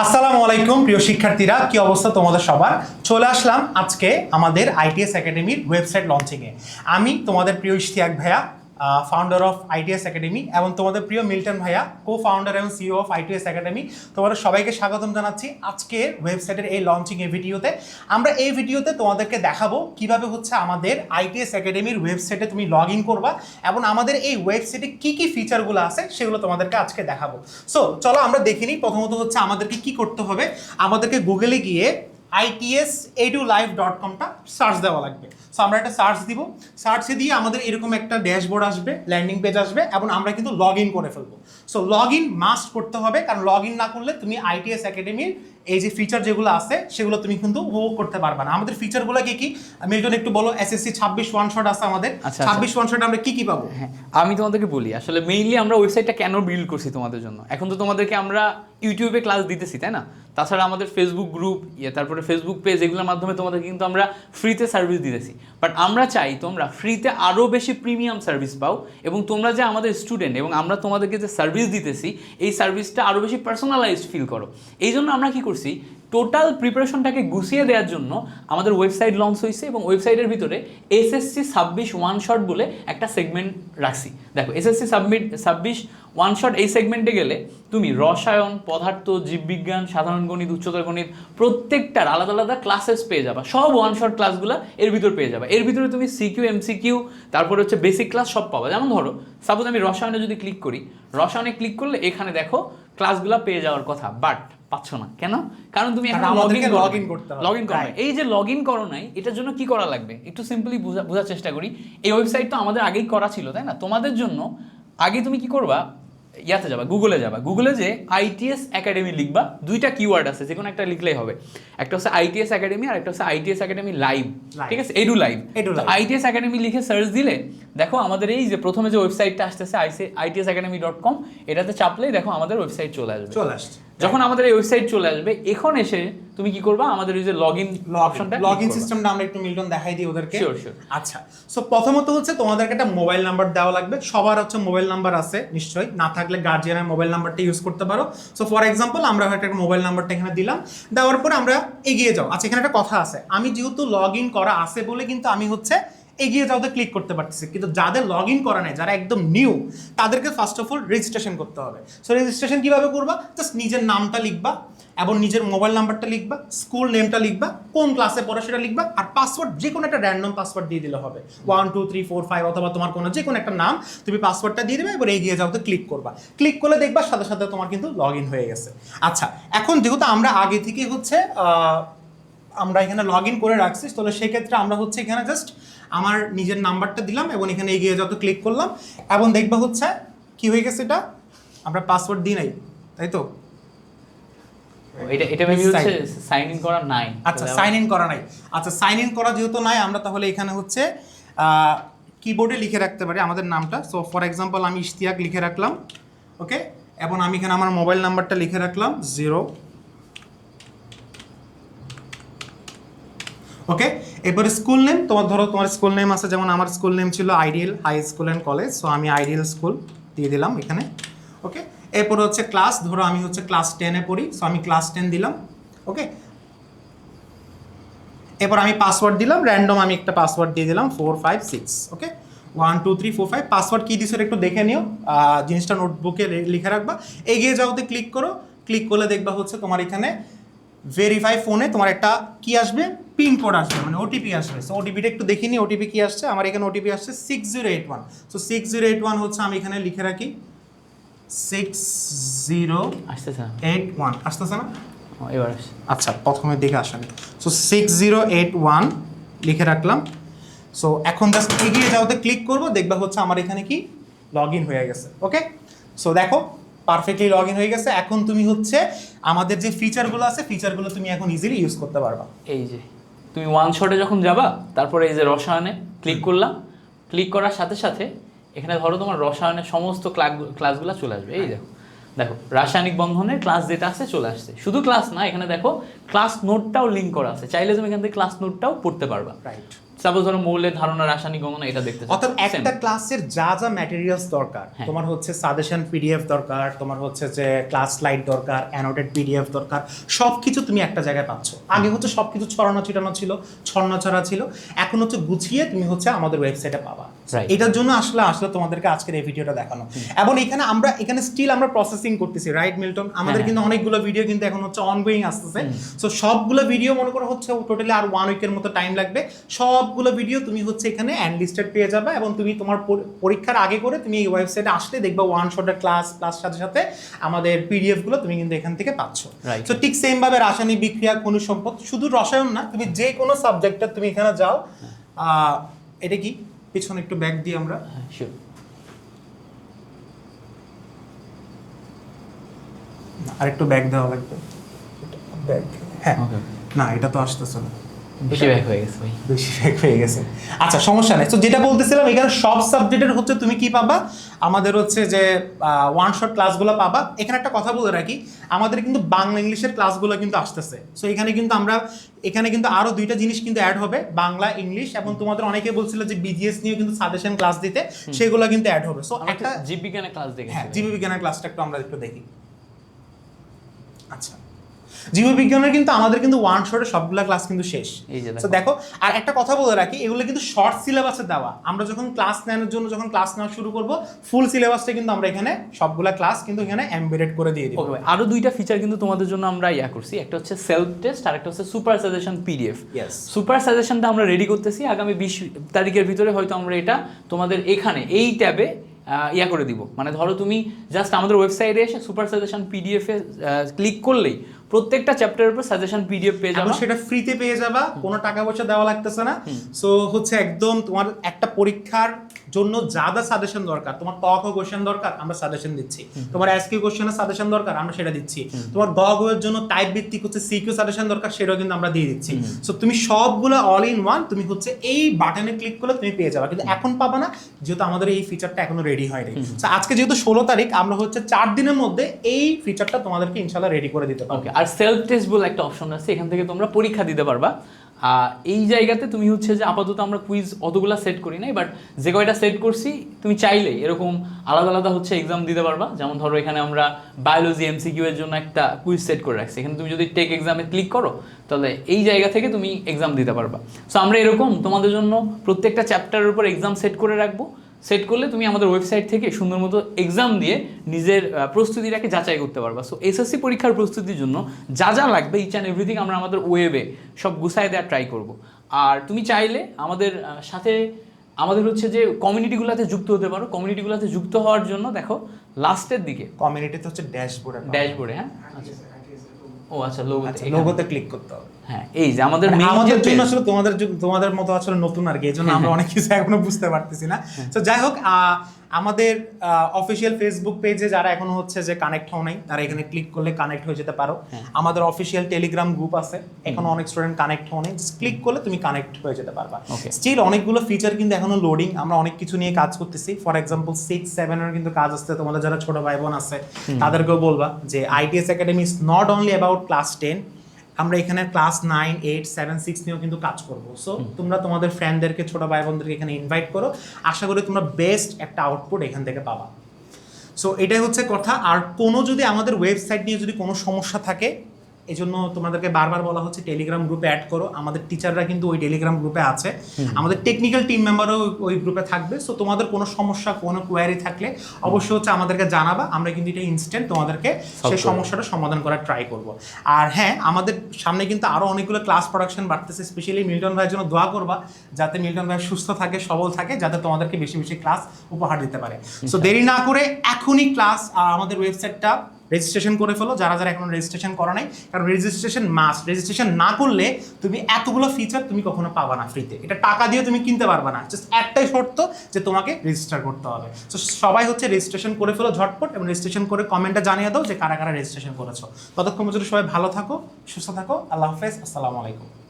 আসসালামু আলাইকুম, প্রিয় শিক্ষার্থীরা, কি অবস্থা তোমাদের সবার? চলে আসলাম আজকে আমাদের আইটিএস একাডেমির ওয়েবসাইট লঞ্চিংয়ে আমি তোমাদের প্রিয় ইশতিয়াক ভাইয়া ফাউন্ডার অফ আইটিএস একাডেমি এবং তোমাদের প্রিয় মিল্টন ভাইয়া কো ফাউন্ডার এবং সিও অফ আইটিএস একাডেমি তোমাদের সবাইকে স্বাগতম জানাচ্ছি আজকের ওয়েবসাইটের এই লঞ্চিং এই ভিডিওতে আমরা এই ভিডিওতে তোমাদেরকে দেখাবো কীভাবে হচ্ছে আমাদের আইটিএস একাডেমির ওয়েবসাইটে তুমি লগ ইন করবা এবং আমাদের এই ওয়েবসাইটে কি কি ফিচারগুলো আছে সেগুলো তোমাদেরকে আজকে দেখাবো। সো চলো আমরা দেখিনি প্রথমত হচ্ছে আমাদেরকে কি করতে হবে? আমাদেরকে গুগলে গিয়ে আইটিএস এডু লাইভ ডট কমটা সার্চ দেওয়া লাগবে। সো আমরা একটা সার্চ দিব। সার্চে দিয়ে আমাদের এরকম একটা ড্যাশবোর্ড আসবে ল্যান্ডিং পেজ আসবে এবং আমরা কিন্তু লগ ইন করে ফেলব। সো লগ ইন মাস্ট করতে হবে কারণ লগ ইন না করলে তুমি আইটিএস একাডেমির এই যে ফিচার যেগুলো আছে সেগুলো তুমি কিন্তু উপভোগ করতে পারবে না। আমাদের ফিচারগুলো কি কি? আমি মিল্টন একটু বলো এসএসসি ছাব্বিশ ওয়ান শট আছে আমাদের। আচ্ছা, আচ্ছা। ছাব্বিশ ওয়ান শট আমরা কি কি পাবো? হ্যাঁ আমি তোমাদেরকে বলি আসলে মেইনলি আমরা ওয়েবসাইটটা কেন বিল্ড করছি তোমাদের জন্য? এখন তো তোমাদেরকে আমরা ইউটিউবে ক্লাস দিতেছি তাই না? তাছাড়া আমাদের ফেসবুক গ্রুপ ইয়ে তারপরে ফেসবুক পেজ এগুলোর মাধ্যমে তোমাদের কিন্তু আমরা ফ্রিতে সার্ভিস দিতেছি। বাট আমরা চাই তোমরা ফ্রিতে আরও বেশি প্রিমিয়াম সার্ভিস পাও এবং তোমরা যে আমাদের স্টুডেন্ট এবং আমরা তোমাদেরকে যে সার্ভিস দিতেছি এই সার্ভিসটা আরও বেশি পার্সোনালাইজড ফিল করো। এই জন্য আমরা কি করছি টোটাল প্রিপারেশনটাকে গুছিয়ে দেওয়ার জন্য আমাদের ওয়েবসাইট লঞ্চ হয়েছে এবং ওয়েবসাইটের ভিতরে এসএসসি ছাব্বিশ ওয়ান শট বলে একটা সেগমেন্ট রাখছি। দেখো এসএসসি সাবমিট ছাব্বিশ ওয়ান শট এই সেগমেন্টে গেলে তুমি রসায়ন, পদার্থ, জীববিজ্ঞান, সাধারণ গণিত, উচ্চতর গণিত, প্রত্যেকটার আলাদা আলাদা ক্লাসেস পেয়ে যাবা। সব ওয়ান শট ক্লাসগুলো এর ভিতর পেয়ে যাবা। এর ভিতরে তুমি সিকিউ এমসিকিউ তারপরে হচ্ছে বেসিক ক্লাস সব পাবা। যেমন ধরো সাপোজ আমি রসায়নে যদি ক্লিক করি, রসায়নে ক্লিক করলে এখানে দেখো ক্লাসগুলো পেয়ে যাওয়ার কথা। বাট পাচ্ছ না। কেন? কারণ তুমি এখন লগ ইন করতে হবে। লগ ইন করো এই যে লগ ইন করো নাই এটার জন্য কি করা লাগবে? একটু সিম্পলি বোঝার চেষ্টা করি। এই ওয়েবসাইট তো আমাদের আগেই করা ছিল তাই না? তোমাদের জন্য আগে তুমি কি করবা? ইয়াতে যাবা গুগলে যাবা। গুগলে যে আইটিএস একাডেমি লিখবা দুইটা কিওয়ার্ড আছে যে কোনো একটা লিখলেই হবে। একটা হচ্ছে আইটিএস একাডেমি আর একটা হচ্ছে আইটিএস একাডেমি লাইভ ঠিক আছে? Edu live. আইটিএস একাডেমি লিখে সার্চ দিলে দেখো আমাদের এই যে প্রথমে যে ওয়েবসাইটটা আসতেছে আইটিএস একাডেমি ডট কম এটাতে চাপলেই দেখো আমাদের ওয়েবসাইট চলে আসবে। চলে আসছে। যখন আমাদের এই ওয়েবসাইট চলে আসবে এখন এসে তুমি কি করবা? আমাদের ওই যে লগ ইন অপশনটা লগ ইন সিস্টেমটা আমরা একটু মিল্টন দেখাই দিই ওদেরকে। Sure, sure. আচ্ছা সো প্রথমত হচ্ছে তোমাদেরকে একটা মোবাইল নাম্বার দেওয়া লাগবে। সবার হচ্ছে মোবাইল নাম্বার আছে নিশ্চয়ই। না থাকলে গার্জিয়ানের মোবাইল নাম্বারটা ইউজ করতে পারো। সো ফর এক্সাম্পল আমরা হয়তো একটা মোবাইল নাম্বারটা এখানে দিলাম। দেওয়ার পর আমরা এগিয়ে যাও। আচ্ছা এখানে একটা কথা আছে। আমি যেহেতু লগ ইন করা আছে বলে কিন্তু আমি হচ্ছে এগিয়ে যাওয়াতে ক্লিক করতে পারতেছি। কিন্তু যাদের লগ ইন করা নেই, যারা একদম নিউ তাদেরকে ফার্স্ট অফ অল রেজিস্ট্রেশন করতে হবে। সো রেজিস্ট্রেশন কীভাবে করবা? জাস্ট নিজের নামটা লিখবা এবং নিজের মোবাইল নাম্বারটা লিখবা স্কুল নেমটা লিখবা, কোন ক্লাসে পড়া সেটা লিখবা, আর পাসওয়ার্ড যে কোনো একটা র্যান্ডম পাসওয়ার্ড দিয়ে দিলে হবে। One two three four five অথবা তোমার কোনো যে কোনো একটা নাম তুমি পাসওয়ার্ডটা দিয়ে দেবে, এবার এগিয়ে যাওয়াতে ক্লিক করবা। ক্লিক করলে দেখবা সাথে সাথে তোমার কিন্তু লগ ইন হয়ে গেছে। আচ্ছা এখন যেহেতু আমরা আগে থেকে হচ্ছে আমরা এখানে লগ ইন করে রাখছি, তাহলে সেক্ষেত্রে আমরা হচ্ছে এখানে জাস্ট আমার নিজের নাম্বারটা দিলাম এবং এখানে এগিয়ে যত ক্লিক করলাম এবং দেখবা হচ্ছে কি হয়ে গেছে এটা? আমরা পাসওয়ার্ড দিই নাই তাই তো? এটা এটা মেবি হচ্ছে সাইন ইন করা নাই। আচ্ছা সাইন ইন করা নাই। আচ্ছা সাইন ইন করা যেহেতু নাই আমরা তাহলে এখানে হচ্ছে কিবোর্ডে লিখে রাখতে পারি আমাদের নামটা। সো ফর এক্সাম্পল আমি ইশতিয়াক লিখে রাখলাম ওকে এবং আমি এখানে আমার মোবাইল নাম্বারটা লিখে রাখলাম জিরো ওকে এরপরে স্কুল নেম তোমার ধরো তোমার স্কুল নেম আছে, যেমন আমার স্কুল নেম ছিল ideal high school and college so আমি আইডিয়াল স্কুল দিয়ে দিলাম এখানে। ওকে এরপরে হচ্ছে ক্লাস ধরো আমি হচ্ছে ক্লাস টেনে পড়ি সো আমি ক্লাস টেন দিলাম। ওকে এরপর আমি পাসওয়ার্ড দিলাম র্যান্ডম আমি একটা পাসওয়ার্ড দিয়ে দিলাম four five six okay one two three four five password কী দিছো একটু দেখে নিও। জিনিসটা নোটবুকে লিখে রাখবা। এগিয়ে যাওতে ক্লিক করো ক্লিক করলে দেখবা হচ্ছে তোমার এখানে ভেরিফাই ফোনে তোমার একটা কি আসবে পিন কোড আসবে মানে ওটিপি আসবে। সো ওটিপিটা একটু দেখে নিই ওটিপি কি আসছে? আমার এখানে ওটিপি আসছে six zero eight one so six zero eight one হচ্ছে আমি এখানে লিখে রাখি সিক্স জিরো আসতেছে এইট ওয়ান আসতেছে না? এবার আচ্ছা প্রথমের দিকে আসেন so six zero eight one লিখে রাখলাম। সো এখন জাস্ট এগিয়ে যাওয়াতে ক্লিক করব দেখবা হচ্ছে আমার এখানে কি লগ ইন হয়ে গেছে। ওকে সো দেখো পারফেক্টলি লগ ইন হয়ে গেছে। এখন তুমি হচ্ছে আমাদের যে ফিচারগুলো আছে ফিচারগুলো তুমি এখন ইজিলি ইউজ করতে পারবা। এই যে তুমি ওয়ান শটে যখন যাবা তারপরে এই যে রসায়নে ক্লিক করলাম ক্লিক করার সাথে সাথে এখানে ধরো তোমার রসায়নের সমস্ত ক্লাসগুলো চলে আসবে। এই দেখো দেখো রাসায়নিক বন্ধনের ক্লাস যেটা আছে চলে আসছে। শুধু ক্লাস না এখানে দেখো ক্লাস নোটটাও লিঙ্ক করা আছে। চাইলে তুমি এখান থেকে ক্লাস নোটটাও পড়তে পারবা। রাইট সাপোজ ধরো মৌলের ধারণা রাসায়নিক গণনা এটা দেখতে অর্থাৎ একটা ক্লাসের যা যা ম্যাটেরিয়ালস দরকার হ্যাঁ। তোমার হচ্ছে সাজেশন পিডিএফ দরকার তোমার হচ্ছে যে ক্লাস স্লাইড দরকার অ্যানোটেড পিডিএফ দরকার সব কিছু তুমি একটা জায়গায় পাচ্ছ আগে হচ্ছে সব কিছু ছড়ানো ছিটানো ছিল ছড়ানো ছড়া ছিল এখন হচ্ছে গুছিয়ে তুমি হচ্ছে আমাদের ওয়েবসাইটে পাবা. এটার জন্য আসলে আসলে তোমাদেরকে আজকের এই ভিডিওটা দেখানো। এবং এখানে আমরা এখানে স্টিল আমরা প্রসেসিং করতেছি রাইট মিল্টন? আমাদের হ্যাঁ। কিন্তু অনেকগুলো ভিডিও কিন্তু এখন হচ্ছে অনগোয়িং আসতেছে। সো সবগুলো ভিডিও মনে করো হচ্ছে টোটালি আর ওয়ান উইকের মতো টাইম লাগবে। সবগুলো ভিডিও তুমি হচ্ছে এখানে অ্যানলিস্টেড পেয়ে যাবে এবং তুমি তোমার পরীক্ষার আগে করে তুমি এই ওয়েবসাইটে আসলে দেখবা ওয়ান শটের ক্লাস প্লাস সাথে সাথে আমাদের পিডিএফগুলো তুমি কিন্তু এখান থেকে পাচ্ছ. তো ঠিক সেম ভাবে রাসায়নিক বিক্রিয়া খনিজ সম্পদ শুধু রসায়ন না তুমি যে কোনো সাবজেক্টে তুমি এখানে যাও আহ, এটা কি? পিছনে একটু ব্যাক দিই আমরা হ্যাঁ. আর একটু ব্যাক দেওয়া লাগবে। ব্যাক হ্যাঁ। না এটা তো আসতেছে না। বেশি ব্যাক হয়ে গেছে ভাই। বেশি ব্যাক হয়ে গেছে। আচ্ছা সমস্যা নেই। তো যেটা বলতেছিলাম এখানে সব সাবজেক্টের হচ্ছে তুমি কি পাবা? আমাদের হচ্ছে যে ওয়ান শট ক্লাসগুলো পাবা। এখানে একটা কথা বলে রাখি আমাদের কিন্তু বাংলা ইংলিশের ক্লাসগুলো কিন্তু আসতেছে। সো এখানে কিন্তু আমরা এখানে কিন্তু আরও দুইটা জিনিস কিন্তু অ্যাড হবে বাংলা ইংলিশ এবং তোমাদের অনেকে বলছিল যে বিজিএস নিয়ে কিন্তু সাজেশন ক্লাস দিতে সেগুলো কিন্তু অ্যাড হবে। সো একটা জীববিজ্ঞানের ক্লাস দেখেছি হ্যাঁ জীববিজ্ঞানের ক্লাসটা একটু আমরা একটু দেখি। আচ্ছা। জীববিজ্ঞানের কিন্তু আমাদের কিন্তু ওয়ান শটে সবগুলা ক্লাস কিন্তু শেষ। তো দেখো। আর একটা কথা বলে রাখি এগুলো কিন্তু শর্ট সিলেবাসে দেওয়া। আমরা যখন ক্লাস নেওয়ার জন্য যখন ক্লাস নেওয়া শুরু করব ফুল সিলেবাসটা কিন্তু আমরা এখানে সবগুলা ক্লাস কিন্তু এখানে এমবেডেড করে দিয়ে ওকে আরও দুইটা ফিচার কিন্তু তোমাদের জন্য আমরা ইয়া করছি। একটা হচ্ছে সেলফ টেস্ট আর একটা হচ্ছে সুপার সাজেশন পিডিএফ. সুপার সাজেশনটা আমরা রেডি করতেছি আগামী বিশ তারিখের ভিতরে হয়তো আমরা এটা তোমাদের এখানে এই ট্যাবে ইয়া করে দিব। মানে ধরো তুমি জাস্ট আমাদের ওয়েবসাইটে এসে সুপার সাজেশন পিডিএফ এ ক্লিক করলেই প্রত্যেকটা চ্যাপ্টারের উপর সাজেশন পিডিএফ পেয়ে যাবা। সেটা ফ্রিতে পেয়ে যাবা কোনো টাকা পয়সা দেওয়া লাগতেছে না। সো হচ্ছে একদম তোমার একটা পরীক্ষার জন্য যা যা সাজেশন দরকার তোমার ক খ কোশ্চেন দরকার আমরা সাজেশন দিচ্ছি। তোমার এসকিউ কোশ্চেনের সাজেশন দরকার আমরা সেটা দিচ্ছি। তোমার গ গ এর জন্য টাইপ ভিত্তিক হচ্ছে সিকিউ সাজেশন দরকার সেটাও কিন্তু আমরা দিয়ে দিচ্ছি। সো তুমি সবগুলো অল ইন ওয়ান তুমি হচ্ছে এই বাটনে ক্লিক করলে তুমি পেয়ে যাবে। কিন্তু এখন পাবা না যেহেতু আমাদের এই ফিচারটা এখনও রেডি হয়নি। সো আজকে যেহেতু ষোলো তারিখ আমরা হচ্ছে চার দিনের মধ্যে এই ফিচারটা তোমাদেরকে ইনশাল্লাহ রেডি করে দিতে পারব। আর সেলফ টেস্ট বলে একটা অপশন আছে এখান থেকে তোমরা পরীক্ষা দিতে পারবা। এই জায়গাতে তুমি হচ্ছে যে আপাতত আমরা কুইজ অতগুলা সেট করি নাই বাট যে কয়টা সেট করছি, তুমি চাইলেই এরকম আলাদা আলাদা হচ্ছে এক্সাম দিতে পারবা। যেমন ধরো এখানে আমরা বায়োলজি এমসিকিউ এর জন্য একটা কুইজ সেট করে রাখছি। এখানে তুমি যদি টেক এক্সামে ক্লিক করো, তাহলে এই জায়গা থেকে তুমি এক্সাম দিতে পারবা। সো আমরা এরকম তোমাদের জন্য প্রত্যেকটা চ্যাপ্টারের উপর এক্সাম সেট করে রাখব। সেট করলে তুমি আমাদের ওয়েবসাইট থেকে সুন্দর মতো এক্সাম দিয়ে নিজের প্রস্তুতিটাকে যাচাই করতে পারবা। সো এসএসসি পরীক্ষার প্রস্তুতির জন্য যা যা লাগবে ইচ অ্যান্ড এভরিথিং আমরা আমাদের ওয়েবে সব গুছায় দেওয়ার ট্রাই করব। আর তুমি চাইলে আমাদের সাথে আমাদের হচ্ছে যে কমিউনিটিগুলোতে যুক্ত হতে পারো। কমিউনিটিগুলোতে যুক্ত হওয়ার জন্য দেখো লাস্টের দিকে কমিউনিটিতে হচ্ছে ড্যাশবোর্ড ড্যাশবোর্ডে হ্যাঁ? আচ্ছা। ও আচ্ছা লোগো আচ্ছা লোগোতে ক্লিক করতে হবে। হ্যাঁ এই যে আমাদের মানে আমাদের জন্য আসলে তোমাদের তোমাদের মতো আসলে নতুন আর কি এই জন্য আমরা অনেক কিছু এখনও বুঝতে পারতেছি না। তো যাই হোক আমাদের অফিসিয়াল ফেসবুক পেজে যারা এখনও হচ্ছে যে কানেক্ট হও নাই তারা এখানে ক্লিক করলে কানেক্ট হয়ে যেতে পারো। আমাদের অফিসিয়াল টেলিগ্রাম গ্রুপ আছে এখনও অনেক স্টুডেন্ট কানেক্ট হও নাই ক্লিক করলে তুমি কানেক্ট হয়ে যেতে পারবা। স্টিল অনেকগুলো ফিচার কিন্তু এখনও লোডিং আমরা অনেক কিছু নিয়ে কাজ করতেছি। ফর এক্সাম্পল সিক্স সেভেনের কিন্তু কাজ আসছে তোমাদের যারা ছোট ভাই বোন আছে তাদেরকেও বলবা যে ITS academy is not only about class ten আমরা এখানে class nine eight seven six নিয়েও কিন্তু কাজ করব। সো তোমরা তোমাদের ফ্রেন্ডদেরকে ছোটো ভাই বোনদেরকে এখানে ইনভাইট করো। আশা করি তোমরা বেস্ট একটা আউটপুট এখান থেকে পাবা। সো এটাই হচ্ছে কথা। আর কোনো যদি আমাদের ওয়েবসাইট নিয়ে যদি কোনো সমস্যা থাকে এই জন্য তোমাদেরকে বারবার বলা হচ্ছে টেলিগ্রাম গ্রুপে অ্যাড করো। আমাদের টিচাররা কিন্তু ওই টেলিগ্রাম গ্রুপে আছে। আমাদের টেকনিক্যাল টিম মেম্বারও ওই গ্রুপে থাকবে। সো তোমাদের কোনো সমস্যা কোনো কোয়ারি থাকলে অবশ্যই হচ্ছে আমাদেরকে জানাবা। আমরা কিন্তু এটা ইনস্ট্যান্ট তোমাদেরকে সেই। সমস্যাটা সমাধান করার ট্রাই করব। আর হ্যাঁ আমাদের সামনে কিন্তু আরও অনেকগুলো ক্লাস প্রোডাকশন বাড়তেছে। স্পেশালি মিল্টন ভাইয়ের জন্য দোয়া করবা যাতে মিল্টন ভাই সুস্থ থাকে সবল থাকে যাতে তোমাদেরকে বেশি বেশি ক্লাস উপহার দিতে পারে। সো দেরি না করে এখনই ক্লাস আর আমাদের ওয়েবসাইটটা রেজিস্ট্রেশন করে ফেলো, যারা যারা এখন রেজিস্ট্রেশন করা নাই, কারণ রেজিস্ট্রেশন মাস রেজিস্ট্রেশন না করলে তুমি এতগুলো ফিচার তুমি কখনো পাবা না ফ্রিতে এটা টাকা দিয়ে তুমি কিনতে পারবে না। জাস্ট একটাই শর্ত যে তোমাকে রেজিস্টার করতে হবে। তো সবাই হচ্ছে রেজিস্ট্রেশন করে ফেলো ঝটপট এবং রেজিস্ট্রেশন করে কমেন্টটা জানিয়ে দাও যে কারা কারা রেজিস্ট্রেশন করেছ। ততক্ষণ পর্যন্ত সবাই ভালো থাকো, সুস্থ থাকো, আল্লাহ হাফেজ, আসসালামু আলাইকুম।